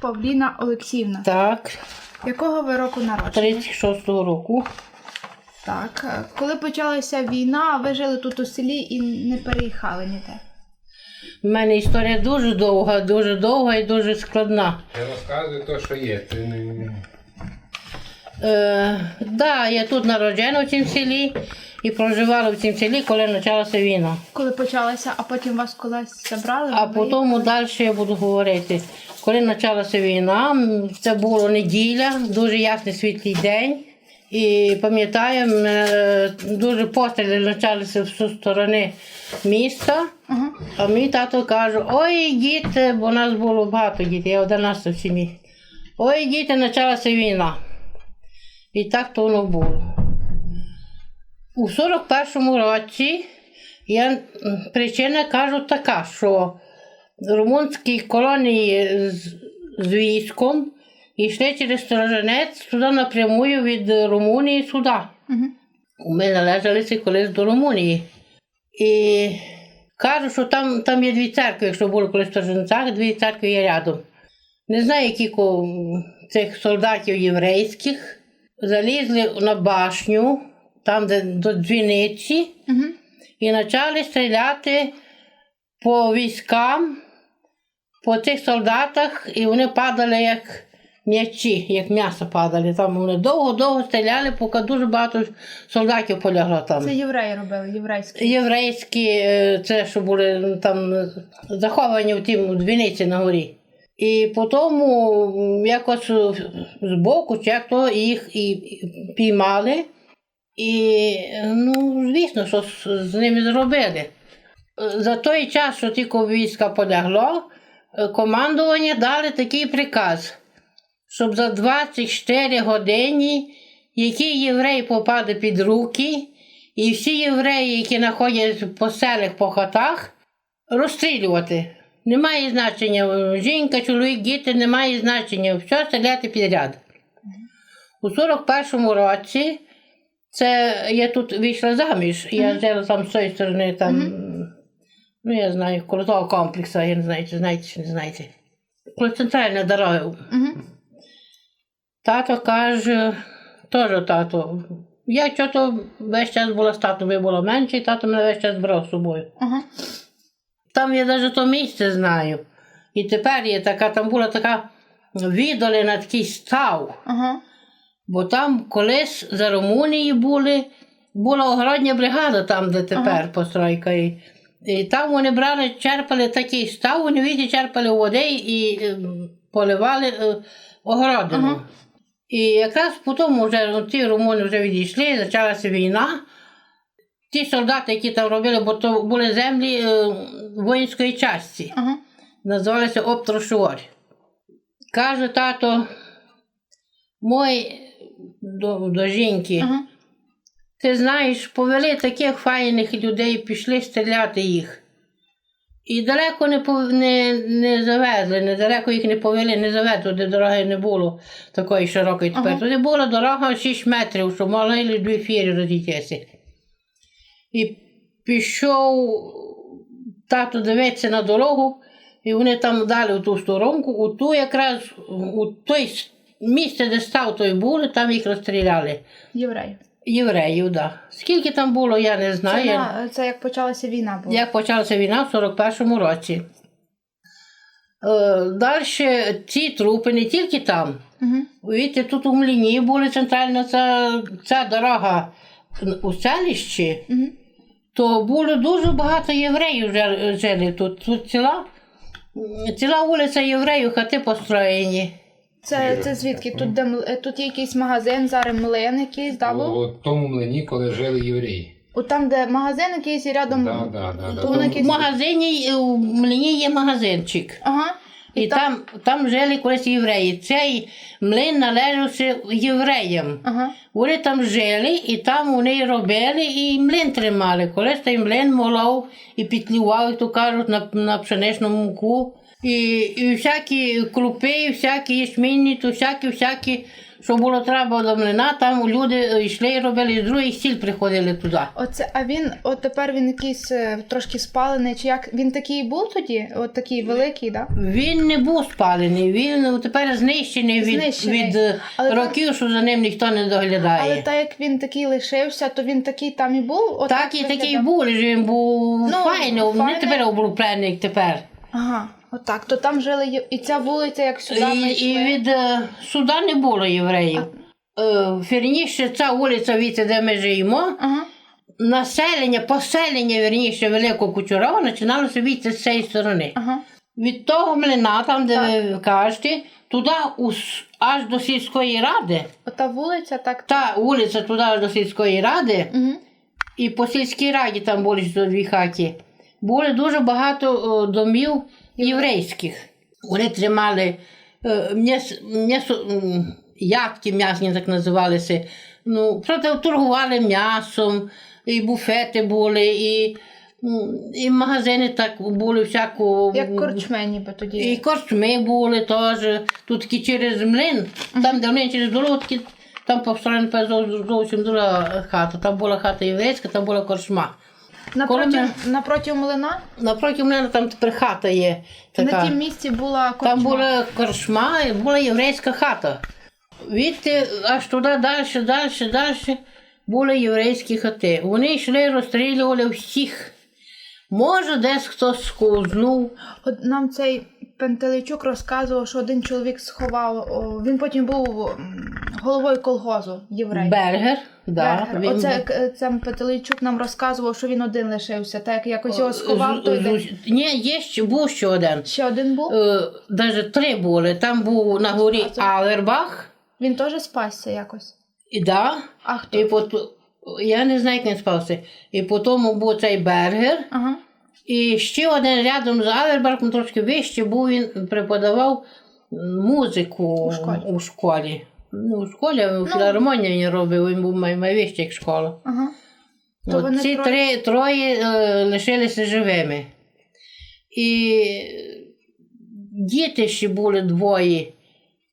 Павліна Олексіївна. Так, Якого ви року народження? 36-го року. Так. е, Коли почалася війна, ви жили тут у селі і не переїхали ніде. У мене історія дуже довга, дуже довга і дуже складна. Я розказую те, що є. Ти не... Е, да, я тут народжена в цім селі і проживала в цім селі, коли почалася війна. Коли почалася, а потім вас колись забрали? А потім далі я буду говорити. Коли почалася війна, це було неділя, дуже ясний світлий день. І пам'ятаю, е, дуже постріли почалися з сторони міста. Ага. А мій тато каже: ой, діти, бо у нас було багато дітей, я 11 в сім'ї. Ой, діти, почалася війна. І так то воно було. У 41-му році я, причина кажу така, що румунські колонії з, з військом йшли через Сторожинець туди напрямую від Румунії сюди. Угу. Ми належалися колись до Румунії. І кажуть, що там, там є дві церкви, якщо були колись в Торженцях, дві церкви є рядом. Не знаю, які цих солдатів єврейських залізли на башню, там, де до дзвіниці, Угу. і почали стріляти по військам, по цих солдатах, і вони падали як м'ячі, як м'ясо падали. Там вони довго-довго стріляли, поки дуже багато солдатів полягло там. Це євреї робили, єврейські. Єврейські, е, це що були ну, там заховані в тім дзвіниці на горі. І потім якось збоку, чи як то їх і піймали. І, е, ну, звісно, що з, ними зробили. За той час, що тільки війська полягло, е, командування дали такий приказ, щоб за 24 години який єврей попаде під руки, і всі євреї, які знаходяться по селах, по хатах, розстрілювати. Немає значення, жінка, чоловік, діти, немає значення, все стріляти підряд. У 41-му році це я тут вийшла заміж, я жила там з цієї сторони, там, ну я знаю, коло того комплексу, я не знаю, чи знаєте, чи не знаєте. Коло центральна дорога. Угу. Тато каже, теж тато. Я чого весь час була з татом, я була менше, і тато мене весь час брав з собою. Там я навіть то місце знаю. І тепер є така, там була така віддалена такий став. Бо там колись за Румунії були, була огородня бригада там, де тепер Ага. постройка. І, і там вони брали, черпали такий став, вони віді черпали води і ем, поливали е, огородину. Ага. І якраз потім вже ну, ті румуни вже відійшли, почалася війна. Ті солдати, які там робили, бо то були землі е, воїнської часті Ага. називалися Оптрошуор. Каже тато мой до, до жінки, Ага. ти знаєш, повели таких файних людей, пішли стріляти їх. І далеко не, не, не завезли, недалеко їх не повели, не завезли, туди дороги не було такої широкої тепер. Ага. Туди була дорога 6 метрів, що могли дві фірі розійтися. І пішов тато дивитися на дорогу, і вони там дали в ту сторонку, у ту якраз у той місце, де став той були, там їх розстріляли. Євреї. Євреїв, так. Да. Скільки там було, я не Це, знаю. на, це як почалася війна була. Як почалася війна в 41-му році. Е, Далі ці трупи не тільки там. Угу. Видите, тут у мліні була центральна ця, ця дорога у селищі, Угу. то було дуже багато євреїв жили тут. Тут ціла, ціла вулиця євреїв, хати построєні. Це, це звідки? Тут, де, е, тут є якийсь магазин, зараз млин якийсь, да, був? У тому млині, коли жили євреї. От там, де магазин якийсь і рядом. Да, да, да, да. Тому- В магазині у млині є магазинчик. Ага. І там, там жили колись євреї. Цей млин належався євреям. Ага. Вони там жили, і там вони робили, і млин тримали. Колись той млин молов і підлівав, як то кажуть, на, на пшеничну муку. І, і всякі крупи, всякі ячмінні, то всякі, всякі, що було треба до млина, там люди йшли і робили, з других сіл приходили туди. Оце, а він, от тепер він якийсь е, трошки спалений, чи як він такий був тоді? От такий великий, так? Да? Він не був спалений, він тепер знищений від, Знищений. від е, Але там- років, що за ним ніхто не доглядає. Але так як він такий лишився, то він такий там і був. От так і такий виглядав? був, він був Ну, файний, не файний. тепер облуплений, тепер. Ага, отак. То там жили є- і ця вулиця, як сюди ми І, йшли. і від е, суда не було євреїв. Е, Вірніше, ця вулиця, віці, де ми живемо, Ага. населення, поселення, вірніше, Великого Кучурова починалося від з цієї сторони. Ага. Від того млина, там, де ви кажете, туди ус- аж до сільської ради. Ота вулиця так. Та вулиця туди аж до сільської ради, Угу. і по сільській раді там були ж дві хаті. Було дуже багато домів єврейських. Вони тримали е, м'яс, м'ясо, ядки м'ясні так називалися. Ну, проте торгували м'ясом, і буфети були, і, і магазини так були всяко. Як корчме ніби тоді. І корчми були теж. Тут такі через млин, там, де млин через дорогу, там построєна зовсім друга хата. Там була хата єврейська, там була корчма. Напроти, коли напроти млина Напроти млина там тепер хата є. Така. на тім місці була корчма. Там була корчма була єврейська хата. Відти аж туди далі, далі, далі були єврейські хати. Вони йшли, розстрілювали всіх. Може, десь хтось сковзнув. Нам цей Пентелейчук розказував, що один чоловік сховав. О, він потім був головою колгозу єврей. Бергер. Да, Бергер. він Оце це Пентелейчук нам розказував, що він один лишився. Так як якось його сховав, то з- один. Ні, є ще, був ще один. ще один був. Е, Даже три були. Там був на горі А це- Авербах. Він теж спасся якось. І да. А хто? І потім, я не знаю, як він спався. І потім був цей Бергер. Ага. І ще один рядом з Авербахом, трошки вище, був він преподавав музику У школі. у школі. Ну, у школі, в філармонії він робив, він був найвищий як школа. Ага. То От ці троє- три, троє е, лишилися живими. І діти ще були двоє,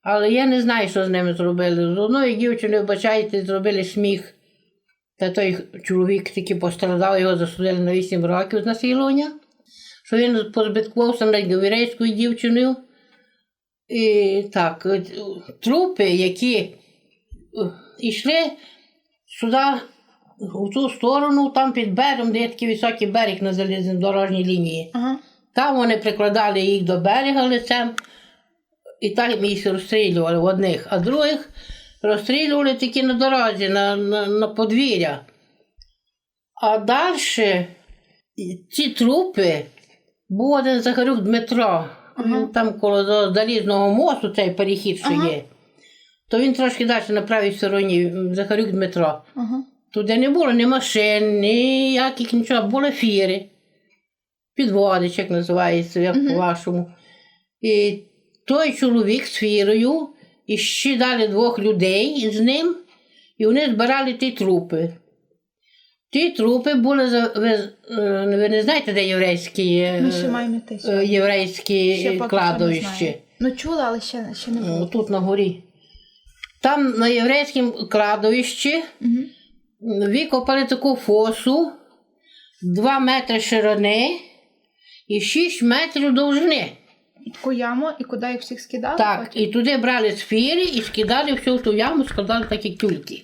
але я не знаю, що з ними зробили. З одної дівчини, вибачайте, зробили сміх. Та той чоловік таки пострадав, його засудили на 8 років з насилування, що він позбиткувався над єврейською дівчиною. І так, трупи, які е, йшли сюди, в цю сторону, там під берегом, де є такий високий берег на залізнодорожній лінії. Ага. Там вони прикладали їх до берега лицем, і так їх розстрілювали одних, а других розстрілювали тільки на дорозі, на, на, на подвір'я. А далі ці трупи був один Захарюк Дмитро, Ага. там коло залізного мосту, цей перехід, що Ага. є. То він трошки далі на правій стороні, Захарюк Дмитро. Ага. Туди не було ні машин, ніяких нічого, були фіри. Підводич, як називається, як по-вашому. І той чоловік з фірою, і ще дали двох людей з ним, і вони збирали ті трупи. Ті трупи були ви, е, ви не знаєте, де єврейські, е, Ми ще маємо е, єврейські Ще кладовища. Ну чули, але ще, ще не було. Тут на горі. Там на єврейському кладовищі Угу. викопали таку фосу 2 метри ширини і 6 метрів довжини. Таку яму і куди їх всіх скидали? Так, потім? і туди брали сфіри і скидали всю ту яму, складали такі тюльки.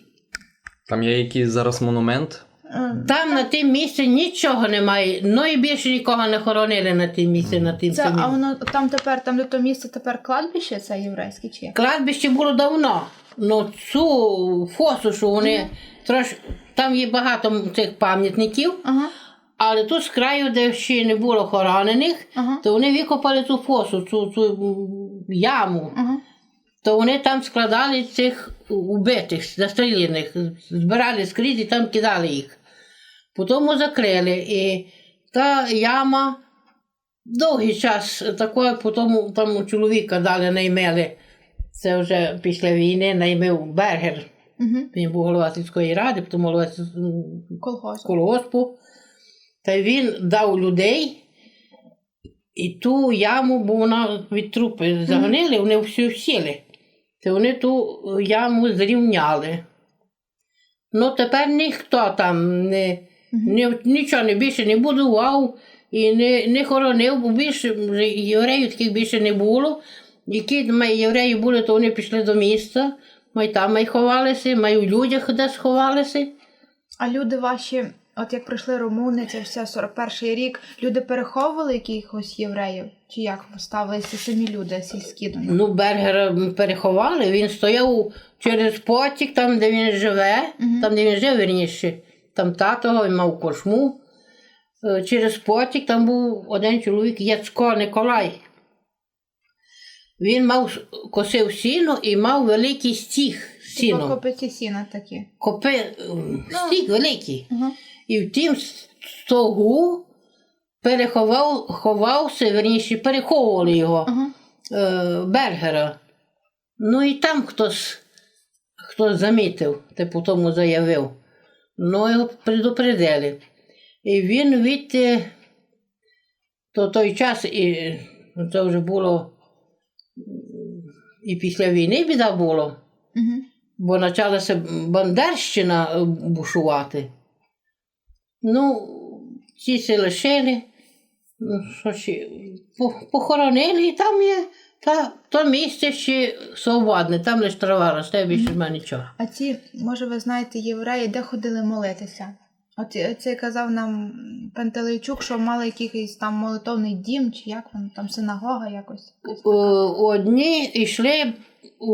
Там є якийсь зараз монумент. Е, Там на тим місці нічого немає, ну і більше нікого не хоронили на тим місці, на тим Це, самим. а воно там тепер, там де то місце, тепер кладбище це єврейське чи як? Кладбище було давно. Ну цю фосу, що вони трош... там є багато цих пам'ятників. Ага, Але тут з краю, де ще не було хоронених, ага, то вони викопали цю фосу, цю, цю яму. ага. То вони там складали цих убитих, застріляних, збирали скрізь і там кидали їх. Потім закрили. І та яма довгий час такою, потім там чоловіка дали наймели. Це вже після війни наймив Бергер. Він був голова сільської ради, потім голова колгоспу. Та він дав людей І ту яму, бо вона від трупи загнили, вони всі сіли. То вони ту яму зрівняли. Ну тепер ніхто там не, не, нічого не більше не будував і не, не хоронив, бо більше євреїв таких більше не було. Які євреї були, то вони пішли до міста, май там май ховалися, май у людях де сховалися. А люди ваші, от як прийшли румуни, це все 41-й рік, люди переховували якихось євреїв? Чи як поставилися самі люди сільські до них? Ну, Бергера переховали, він стояв через потік, там, де він живе, Мгм. там, де він жив, верніше, там тато він мав кошму. Е, Через потік там був один чоловік Яцко Николай. Він мав косив сіно і мав великий стіг Типу копиці сіна такі. Копи, стіг великий. Угу. І в тім стогу переховав, ховався, верніше, переховували його Ага. е, Бергера. Ну і там хтось, хтось замітив, типу тому заявив. Ну, його предупредили. І він від то той час, і це вже було і після війни біда було, Угу. бо почалася Бандерщина бушувати. Ну, ці се лишили, похоронили, і там є та, то місце ще свободне, там лише трава росте, більше нема нічого. А ці, може, ви знаєте, євреї, де ходили молитися? От е, це казав нам Пантелейчук, що мали якийсь там молитовний дім, чи як воно там синагога якось. Е, Одні йшли у,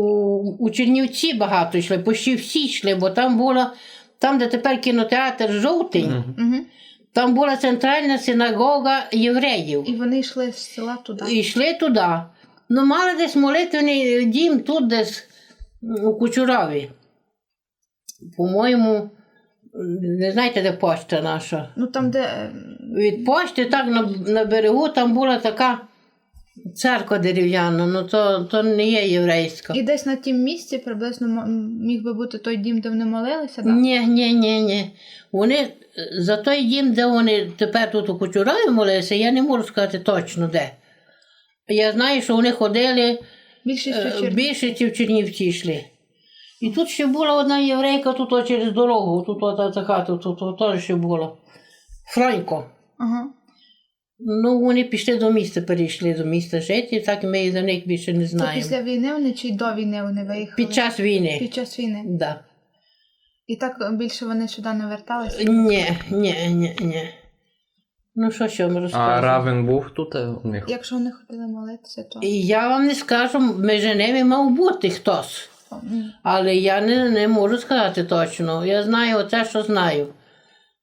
у Чернівці багато йшли, почти всі йшли, бо там була, там, де тепер кінотеатр жовтий, Угу. там була центральна синагога євреїв. І вони йшли з села туди. І йшли туди. Ну, мали десь молитвений дім тут десь у Кучураві. По-моєму, не знаєте, де почта наша. Ну там, де е, Від почти так на, на берегу там була така церква дерев'яна, ну то, то не є єврейська. і десь на тім місці приблизно міг би бути той дім, де вони молилися, так? Ні, ні, ні, ні. Вони за той дім, де вони тепер тут у Кучураві молилися, я не можу сказати точно де. Я знаю, що вони ходили Більше ті в Чернівці йшли. І тут ще була одна єврейка тут через дорогу, тут ота та хата, тут теж ще була. Франько. Ага. Ну, вони пішли до міста, перейшли до міста жити, і так ми за них більше не Це знаємо. після війни вони чи до війни вони виїхали? Під час війни. Під час війни. Да. І так більше вони сюди не верталися. Ні, ні, ні, ні. Ну, що ще вам А равен був тут у них? Якщо вони ходили молитися, то І я вам не скажу, між ними мав бути хтось. Але я не, не можу сказати точно. Я знаю оце, що знаю.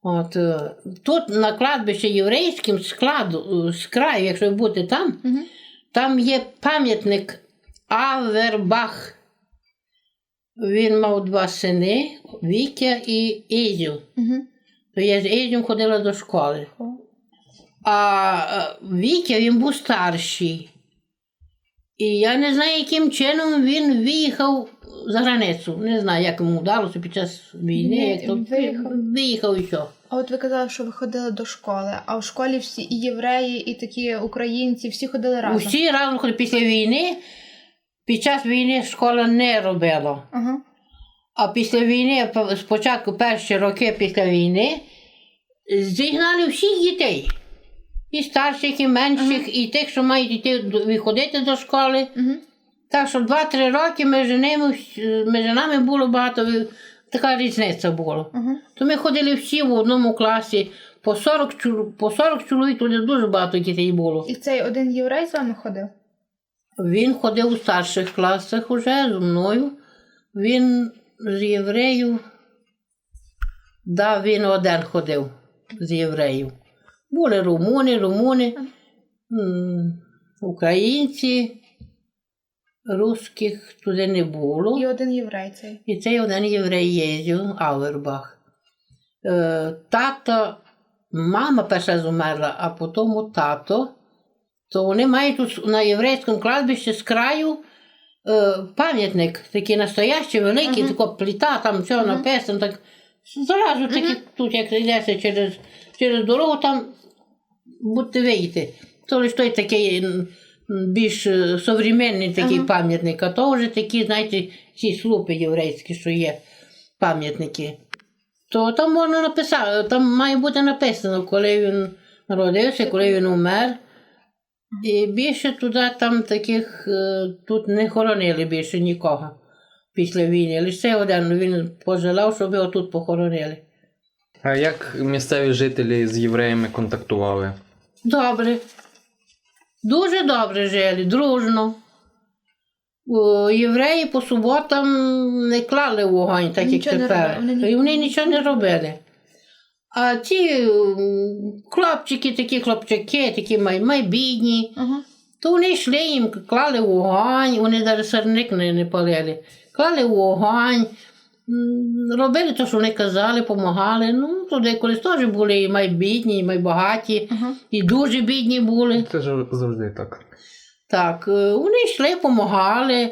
От, е, тут на кладбищі єврейським складу, з краю, якщо будете там, Мгм. там є пам'ятник Авербах. Він мав два сини, Вітя і Ізю. Мгм. То я з Ізюм ходила до школи. А е, Вітя він був старший. І я не знаю, яким чином він виїхав за границю. Не знаю, як йому вдалося під час війни. Ні, як то виїхав. виїхав і що. А от ви казали, що ви ходили до школи, а в школі всі і євреї, і такі українці, всі ходили разом. Усі разом ходили після війни. Під час війни школа не робила. Ага. А після війни, спочатку перші роки після війни, зігнали всіх дітей. І старших, і менших, і тих, що мають йти виходити до школи. Угу. Так що 2-3 роки між ними, між нами було багато, така різниця була. Угу. То ми ходили всі в одному класі, по 40, по 40 чоловік, туди дуже багато дітей було. І цей один єврей з вами ходив? Він ходив у старших класах уже зі мною. Він з євреїв. Да, він один ходив з євреїв. Були румуни, румуни, українці, русських туди не було. І один єврей цей. І цей один єврей їздив, Ауербах. Е, тато, мама перша зумерла, а потім тато. То вони мають тут на єврейському кладбищі з краю е, пам'ятник, такий настоящий, великий, Мгм. така плита, там все Мгм. написано. Так, зразу таки, тут, як йдеться через, через дорогу, там будете вийти. То лише той такий більш е, современний такий Ага. пам'ятник, а то вже такі, знаєте, ці слупи єврейські, що є пам'ятники. То там можна написати, там має бути написано, коли він народився, коли він умер. І більше туди там таких е, тут не хоронили більше нікого після війни. Лише один він пожелав, щоб його тут похоронили. А як місцеві жителі з євреями контактували? Добре. Дуже добре жили, дружно. О, Євреї по суботам не клали вогонь, так Нічого як не тепер. робили, вони І вони нічого не робили. А ті м, хлопчики, такі хлопчаки, такі май, майбідні, Ага. то вони йшли їм, клали вогонь, вони навіть сирник не, не палили. Клали вогонь, робили те, що вони казали, допомагали. Ну, туди колись теж були і майбідні, і майбагаті, Ага. і дуже бідні були. Це ж завжди так. Так, е, вони йшли, допомагали.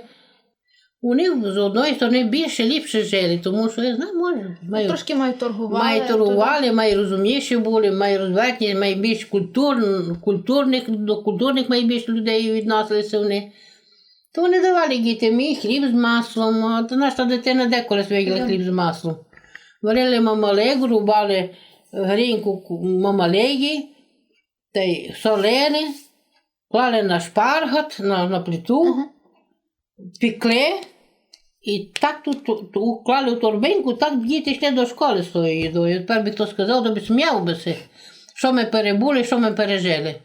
Вони з одної сторони більше ліпше жили, тому що я знаю, може, маю, Трошки мають торгували. має торгували, має розумніші були, має розвертні, має більш культур, культурних, до культурних має більше людей відносилися вони. То вони давали дітям і хліб з маслом, а то наша дитина деколи виділа хліб з маслом. Варили мамалегу, рубали гріньку ку- мамалеги, та й солили, клали на шпаргат, на, на плиту, Ага. пекли. І так тут ту- ту- клали в торбинку, так діти йшли до школи з тою їдою. Тепер би хто сказав, то би сміяв би се, що ми перебули, що ми пережили.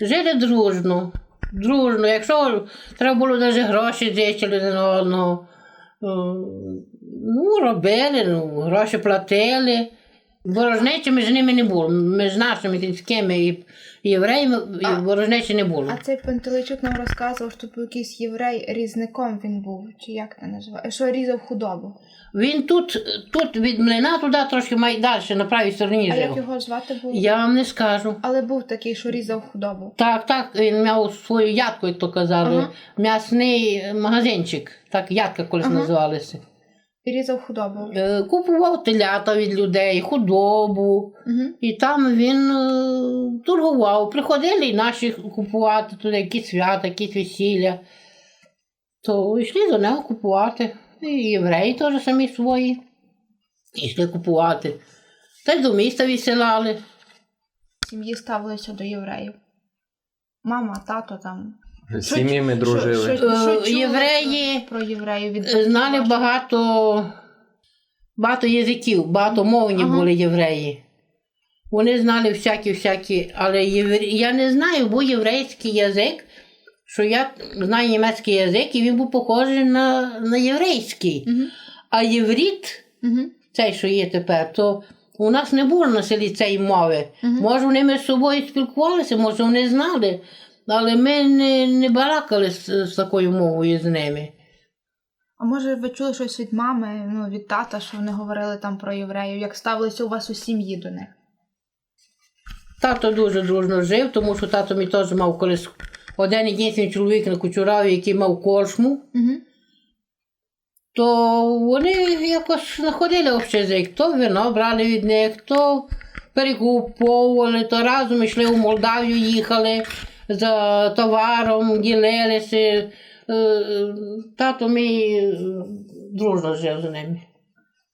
Жили дружно, дружно. Якщо треба було навіть гроші десь один одного, е, ну, робили, ну, гроші платили. Ворожнечі між ними не було. Між нашими кінськими і і ворожнечі не було. А цей Пантелейчук нам розказував, що був якийсь єврей різником він був, чи як це називає, що різав худобу. Він тут, тут від млина туди трошки має далі, на правій стороні А як його звати було? Я вам не скажу. Але був такий, що різав худобу. Так, так, він мав свою ядку, як то казали, Ага. м'ясний магазинчик, так ядка колись Ага. називалися. Різав худобу. Е, Купував телята від людей, худобу. Угу. І там він е, торгував. Приходили і наші купувати туди якісь свята, якісь весілля. То йшли до нього купувати. І євреї теж самі свої. Йшли купувати. Та й до міста відсилали. Сім'ї ставилися до євреїв. Мама, тато там. З сім'ями дружили. Що, що, що Е, євреї про, євреїв від Е, Знали багато, багато язиків, багатомовні Ага. були євреї. Вони знали всякі-всякі, але євре... я не знаю, був єврейський язик, що я знаю німецький язик, і він був похожий на, на єврейський. Мгм. А євріт, Мгм. цей, що є тепер, то у нас не було на селі цієї мови. Мгм. Може, вони між собою спілкувалися, може, вони знали, але ми не, не балакали з, з такою мовою з ними. А може ви чули щось від мами, ну від тата, що вони говорили там про євреїв, як ставилися у вас у сім'ї до них? Тато дуже дружно жив, тому що тато мій теж мав колись один єдиний чоловік на Кучураві, який мав коршму, Угу. то вони якось знаходили общий язик. То вино брали від них, то перекуповували, то разом йшли у Молдавію, їхали за товаром, ділилися. Е, Тато мій е, дружно жив з ними.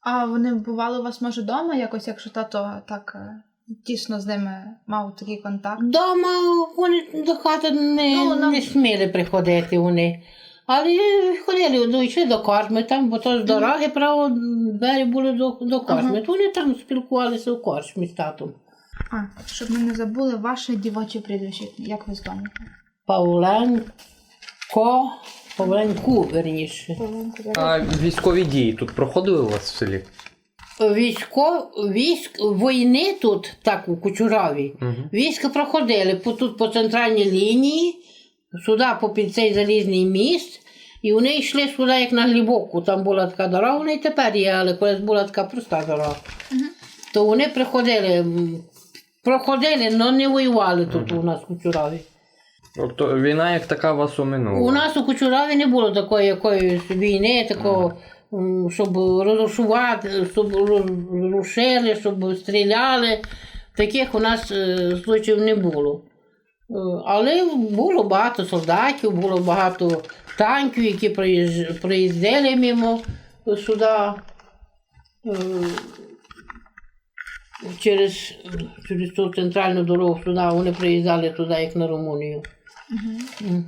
А вони бували у вас, може, вдома якось, якщо тато так е, тісно з ними мав такий контакт? Дома вони до хати не, Ну, нам- не сміли приходити вони. Але ходили, ну, до корми там, бо то з дороги, право, двері були до, до корми. То вони там спілкувалися у корчмі з татом. А, щоб ми не забули ваше дівоче прізвище, як ви з дому? Павленко, Павленку, верніше. А військові дії тут проходили у вас в селі? Військо, військ, війни тут, так, у Кучураві, Угу. Війська проходили по, тут по центральній лінії, сюди по під цей залізний міст, і вони йшли сюди, як на глибоку. Там була така дорога, вона і тепер є, але колись була така проста дорога. То вони приходили, м, проходили, але не воювали тут у нас у Кучураві. Тобто війна як така вас оминула? У нас у Кучураві не було такої якоїсь війни, такого, щоб розрушувати, щоб розрушили, щоб стріляли. Таких у нас е, случаїв не було. Але було багато солдатів, було багато танків, які приїздили мимо сюди. Через, через ту центральну дорогу сюди, вони приїздили туди, як на Румунію. М.